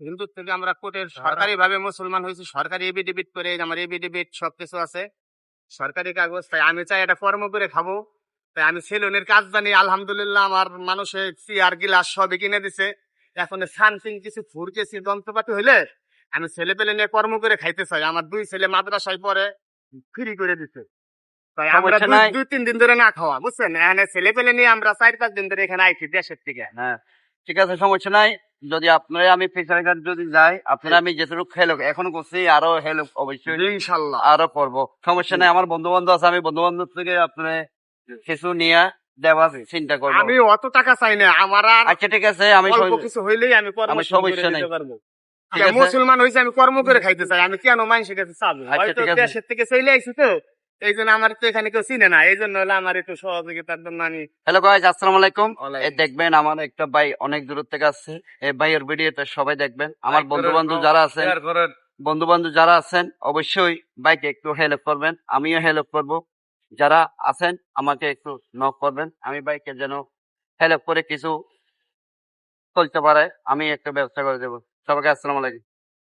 হিন্দু থেকে আমরা কোর্টের সরকারি ভাবে মুসলমান হয়েছি সরকারি এবিডিবিট করে আমার এবিডিবিট সবকিছু আছে। সরকারি কাগজ তাই আমি চাই এটা কর্ম করে খাব। তাই আমি সেলুনের কাজ জানি আলহামদুলিল্লাহ আমার মানুষের চেয়ার গিলাস সবই কিনে দিছে। এখন সানসিং কিছু ফুরকেছি যন্ত্রপাতি হইলে আমি ছেলে পেলে নিয়ে কর্ম করে খাইতে চাই। আমার দুই ছেলে মাদ্রাসায় পড়ে ফ্রি করে দিছে। তাই আমরা দুই- দুই তিন দিন ধরে না খাওয়া বুঝছেন? এখানে ছেলে পেলে নিয়ে আমরা চার পাঁচ দিন ধরে এখানে আইছি দেশের থেকে হ্যাঁ ঠিক আছে সমস্যা নাই। যদি আপনারা আমি ফিচার ঘাট যদি যাই আপনারা আমি যেটুকু হেলো এখনও করছি আরও হেলো অবশ্যই ইনশাল্লাহ। আরও করব। সমস্যা নাই আমার বন্ধু বান্ধব আছে আমি বন্ধু বান্ধব থেকে আপনার কিছু নিয়ে দেওয়ার চিন্তা করব। আমি অত টাকা চাই না আমার আর আচ্ছা ঠিক আছে আমি অল্প কিছু হইলেই আমি আমি সমস্যা নাই। মুসলমান হয়েছে আমি কর্ম করে খাইতে চাই আমি কেন মানুষের কাছে চাবো? আচ্ছা। দেশের থেকে চলে আইছি তো এই জন্য আমার তো এখানে কেউ চিনে না এই জন্য হলো আমার একটু সহযোগিতার জন্য আমি হ্যালো গাইজ আসসালামু আলাইকুম। এই দেখবেন আমার একটা ভাই অনেক দূর থেকে আসছে। এই ভাইয়ের ভিডিওতে সবাই দেখবেন। আমার বন্ধু বান্ধব যারা আছেন বন্ধু বান্ধব যারা আছেন অবশ্যই বাইকে একটু হেল্প করবেন। আমিও হেল্প করব। যারা আছেন আমাকে একটু নক করবেন। আমি বাইকে যেন হেল্প করে কিছু চলতে পারে আমি একটা ব্যবস্থা করে দেবো। সবাইকে আসসালামু আলাইকুম।